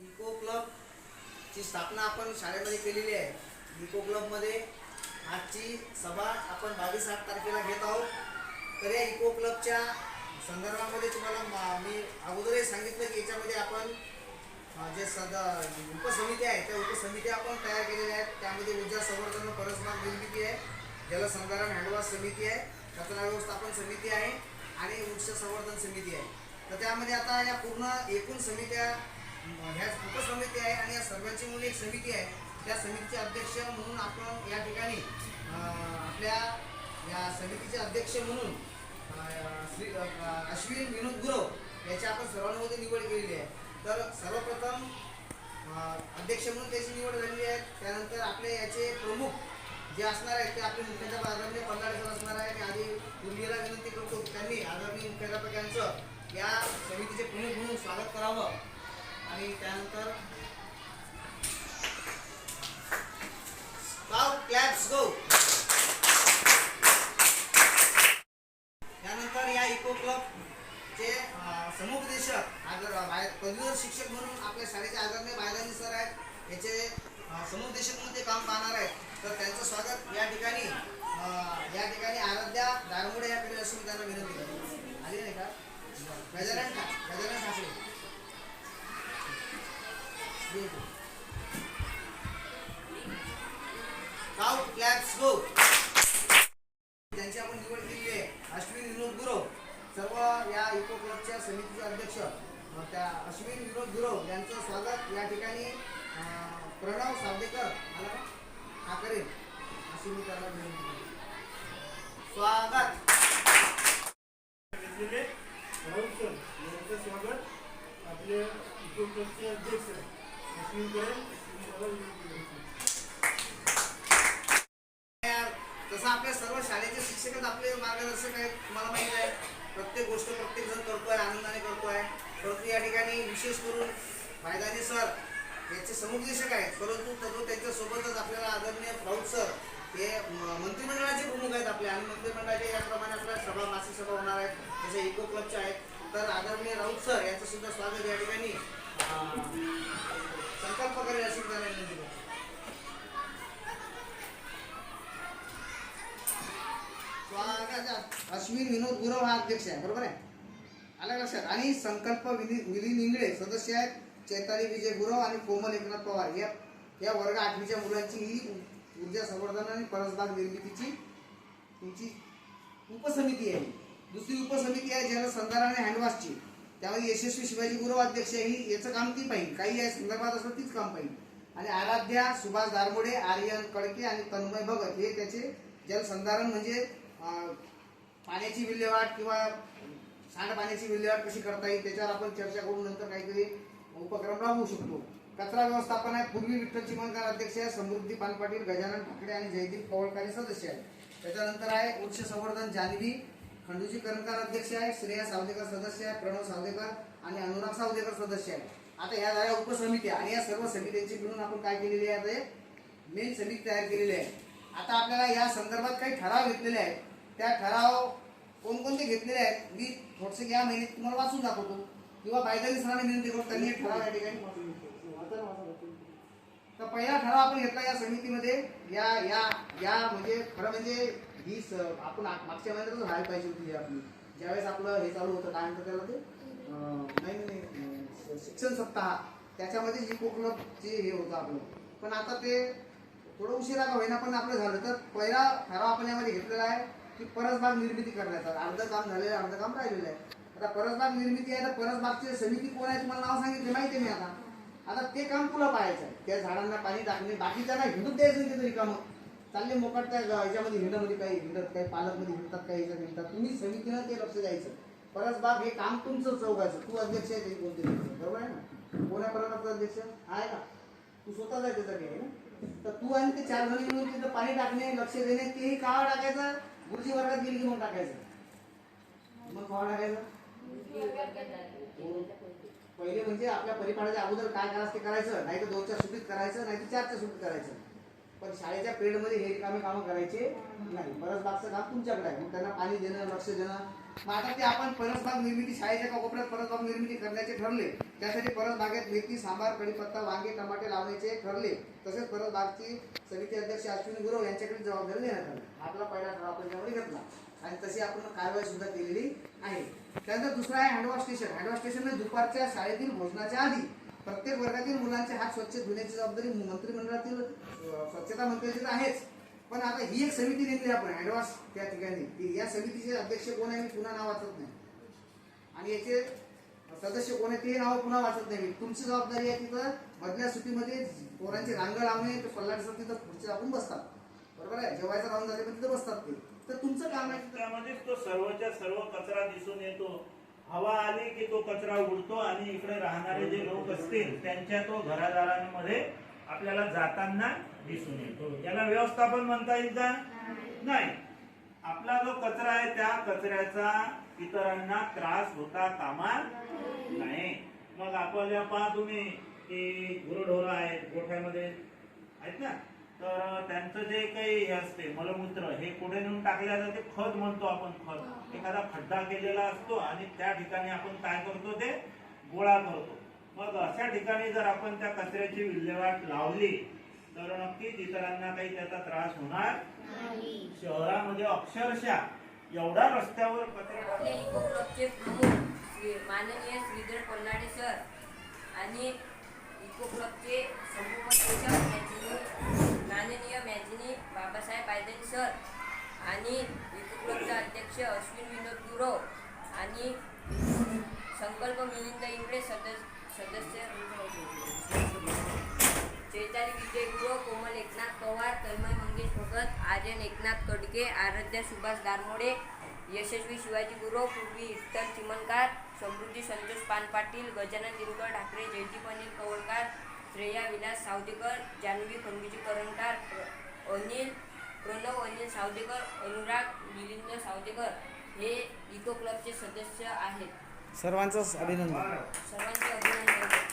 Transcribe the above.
Eco club ची स्थापना आपण शाळेमध्ये केलेली आहे. इको क्लबमध्ये आजची सभा आपण बावीस आठ तारखेला घेत आहोत. तर या इको क्लबच्या संदर्भामध्ये तुम्हाला मा- मी अगोदरही सांगितलं की याच्यामध्ये आपण जे सद उपसमिती आहे त्या उपसमिती आपण तयार केलेल्या आहेत. त्यामध्ये ऊर्जा संवर्धन व निर्मिती आहे जलसंधारण हँडवॉश समिती आहे कचरा व्यवस्थापन समिती आहे आणि वृक्ष संवर्धन समिती आहे. तर त्यामध्ये आता या पूर्ण एकूण समित्या ह्या ह्या उपसमिती आहे आणि या सर्वांची मिळून एक समिती आहे. त्या समितीचे अध्यक्ष म्हणून आपण या ठिकाणी आपल्या या समितीचे अध्यक्ष म्हणून श्री अश्विन विनोद गुरव याची आपण सर्वांमध्ये निवड केलेली आहे. तर सर्वप्रथम अध्यक्ष म्हणून त्याची निवड झालेली आहे. त्यानंतर आपले याचे प्रमुख जे असणार आहेत ते आपले मुख्याध्यापक आदरणीय पल्लाळे असणार आहे आणि आधी पूर्वीला विनंती करतो त्यांनी आदरणीय मुख्याध्यापक यांचं या समितीचे प्रमुख म्हणून स्वागत करावं. आणि त्यानंतर क्लॅप्स गो त्यानंतर या इको क्लबचे चे समुपदेशक आदर बाहेर पदवीधर शिक्षक म्हणून आपल्या शाळेचे आदरणीय बायदानी सर आहेत. याचे समुपदेशक म्हणून ते काम पाहणार आहेत. तर त्यांचं स्वागत. या ठिकाणी या ठिकाणी आराध्या दारमुडे या करेल मी त्यांना विनंती करतो. आली नाही का? गजानन ठा गजानन ठाकरे. ये इथे. काउ क्लॅप्स गो त्यांची आपण निवड केलेली आहे. अश्विन विनोद गुरव. सर्व या इको क्लबच्या समितीचे अध्यक्ष. अं, त्या अश्विन विनोद गुरव यांचं स्वागत. या ठिकाणी प्रणव सावदेकर आला. हा करेल. अशी मी त्याला विनंती स्वागत. घेतलेले. राऊत सर यांचं स्वागत. आपले इको क्लबचे अध्यक्ष. तसं आपल्या सर्व शाळेचे शिक्षकच आपले मार्गदर्शक आहेत तुम्हाला माहीत आहे. प्रत्येक गोष्ट प्रत्येक जण करतोय आनंदाने करतोय. परंतु या ठिकाणी विशेष करून फायदाने सर याचे समुपदेशक आहेत. परंतु तरी त्यांच्यासोबतच आपल्याला आदरणीय राऊत सर हे मंत्रिमंडळाचे प्रमुख आहेत आपले. आणि मंत्रिमंडळाचे याप्रमाणे आपल्या सभा मासिक सभा होणार आहेत. जसे इको क्लबच्या आहेत. तर आदरणीय राऊत सर यांचं सुद्धा स्वागत या ठिकाणी अं, संकल्प करेल अशी मी त्यांना विनंती करतो स्वागत अश्विन हा अध्यक्ष आहे बरोबर आहे? आलं लक्षात? आणि संकल्प विली मिलिंद इंगळे सदस्य आहेत चैताली विजय गुरव आणि कोमल एकनाथ पवार. या या वर्ग आठवीच्या मुलांची ही ऊर्जा संवर्धन आणि परसबाग निर्मितीची तुमची उपसमिती आहे. दुसरी उपसमिती आहे जलसंधारण आणि हँडवॉशची. त्यामध्ये यशस्वी शिवाजी गुरव अध्यक्ष आहे. ही याचं काम ती पाहिजे. काही या संदर्भात असं तीच काम पाहिजे. आणि आराध्या सुभाष दारमोडे आर्यन कडके आणि तन्मय भगत हे त्याचे जलसंधारण म्हणजे पाण्याची विल्हेवाट किंवा सांडपाण्याची विल्हेवाट कशी करता येईल त्याच्यावर आपण चर्चा करून नंतर काहीतरी उपक्रम राबवू शकतो. कचरा व्यवस्थापन आहे. पूर्वी विठ्ठल चिमणकर अध्यक्ष आहे समृद्धी पानपाटील गजानन ठाकरे आणि जयदीप कवळकारी सदस्य आहेत. त्याच्यानंतर आहे वृक्ष संवर्धन जान्हवी खंडूजी करंकार अध्यक्ष आहे श्रेया सावदेकर सदस्य आहे प्रणव सावदेकर आणि अनुराग सावदेकर सदस्य आहे आता या झाल्या उपसमित्या आणि या सर्व समित्यांची मिळून आपण काय केलेली आहे आता मेन समिती तयार केलेली आहे. आता आपल्याला या संदर्भात काही ठराव घेतलेले आहेत. त्या ठराव कोणकोणते घेतलेले आहेत मी थोडसे या महिन्यात तुम्हाला वाचून दाखवतो. किंवा बायदानी सरांनी विनंती करतो त्यांनी ठराव या ठिकाणी तर पहिला ठराव आपण घेतला या समितीमध्ये. या या या म्हणजे खरं म्हणजे ही स आपण मागच्या महिन्यातच व्हायला पाहिजे होती आपली. ज्यावेळेस आपलं हे चालू होतं काय म्हणतात त्याला ते? नाही नाही शिक्षण सप्ताह. त्याच्यामध्ये जी कोकण जे हे होतं आपलं. पण आता ते थोडं उशिरा का होईना पण आपलं झालं. तर पहिला ठराव आपण यामध्ये घेतलेला आहे. की परसबाग निर्मिती करण्याचा. अर्ध काम झालेलं अर्ध काम राहिलेलं आहे. आता परसबाग निर्मिती आहे तर परसबागची समिती कोण आहे तुम्हाला नाव सांगितलं माहिती आहे मी आता. आता ते काम तुला पाहायचं आहे? त्या झाडांना पाणी टाकणे बाकीच्यांना हिंडून द्यायचं नाही तरी कामं चालले मोकट त्या याच्यामध्ये हिंडामध्ये काही हिंडत काही पालकमध्ये हिंडतात काही ह्याच्यात हिंडतात. तुम्ही समितीनं ते लक्ष द्यायचं. परसबाग हे काम तुमचं चौकायचं तू अध्यक्ष आहे तरी कोणते बरोबर आहे ना? कोण्या प्रकारचा अध्यक्ष? आहे का? तू स्वतःच आहे त्याचा आहे ना? तर तू आणि ते चार जणी मिळून तिथं पाणी टाकणे लक्ष देणे तेही का टाकायचं. गुरुजी वर्गात गेली की टाकायचं? मग कोण टाकायचं? पहिले म्हणजे आपल्या परिपाठाच्या अगोदर काय करायचं ते करायचं नाही तर दोनच्या सुटीत करायचं नाही तर चारच्या सुटीत करायचं. पण शाळेच्या पिरियडमध्ये हे कामे कामं करायचे नाही. परसबागचं काम तुमच्याकडे आहे. मग त्यांना पाणी देणं लक्ष देणं. मग आता ते आपण परसबाग निर्मिती शाळेच्या कोपऱ्यात परसबाग निर्मिती करण्याचे ठरले त्यासाठी परसबागेत मेथी सांबार कढीपत्ता वांगे टमाटे लावण्याचे ठरले. तसेच परसबागची समिती अध्यक्ष अश्विनी गुरव यांच्याकडे जबाबदारी देण्यात आली. आपला पहिला ठराव आपण त्यामुळे घेतला आणि तशी आपण कारवाई सुद्धा केलेली आहे. त्यानंतर दुसरा आहे हँडवॉश स्टेशन. हँडवॉश स्टेशनने दुपारच्या शाळेतील भोजनाच्या आधी प्रत्येक वर्गातील मुलांचे हात स्वच्छ धुण्याची जबाबदारी मंत्रिमंडळातील स्वच्छता मंत्र्याची तर आहेच. पण आता ही एक समिती नेमली आपण हँडवॉश त्या ठिकाणी. की या समितीचे अध्यक्ष कोण आहे मी पुन्हा नाव वाचत नाही. आणि याचे सदस्य कोण आहे ते नाव पुन्हा वाचत नाही तुमची जबाबदारी आहे तिथं मधल्या सुट्टीमध्ये पोरांची रांग लावणे ते पल्लाड तिथं खुर्ची आपण बसतात. बरोबर आहे? जेवायचा राऊंड झाले पण तिथं बसतात ते तर तुमचं काम आहे त्यामध्ये तो सर्वच्या सर्व कचरा दिसून येतो. हवा आली की तो कचरा उडतो आणि इकडे राहणारे जे लोक असतील त्यांच्या तो घरादारांमध्ये आपल्याला जाताना दिसून येतो. याला व्यवस्थापन म्हणता येईल का? नाही. आपला जो कचरा आहे त्या कचऱ्याचा इतरांना त्रास होता कामा नाही मग आपल्या पहा तुम्ही की गुरढोरं आहेत गोठ्यामध्ये. आहेत ना? तर त्यांचं जे काही हे असते मलमूत्र हे कुठे नेऊन टाकल्या जाते खत म्हणतो आपण खत. एखादा खड्डा केलेला असतो आणि त्या ठिकाणी आपण काय करतो ते गोळा करतो. मग अशा ठिकाणी जर आपण त्या कचऱ्याची विल्हेवाट लावली तर नक्कीच इतरांना काही त्याचा त्रास होणार शहरामध्ये अक्षरशः एवढा रस्त्यावर कचरा माननीय श्रीधर पल्लाडे सर आणि इको क्लबचे समुपदेशक आणि इको अध्यक्ष अश्विन विनोद गुरव आणि संकल्प मिलिंद इंगळे सदस्य सदस्य चैताली विजय गुरव कोमल एकनाथ पवार तन्मय मंगेश भगत आर्यन एकनाथ कडके आराध्या सुभाष दारमोडे यशस्वी शिवाजी गुरव पूर्वी विठ्ठल चिमनकार समृद्धी संतोष पान पाटील गजानन दिनकर ठाकरे जयदीप अनिल कवळकार श्रेया विलास सावदेकर जान्हवी खंडूजी करणकार अनिल प्रणव अनिल सावदेकर अनुराग मिलिंद सावदेकर हे इको क्लबचे सदस्य आहेत. सर्वांचं अभिनंदन. सर्वांचे अभिनंदन.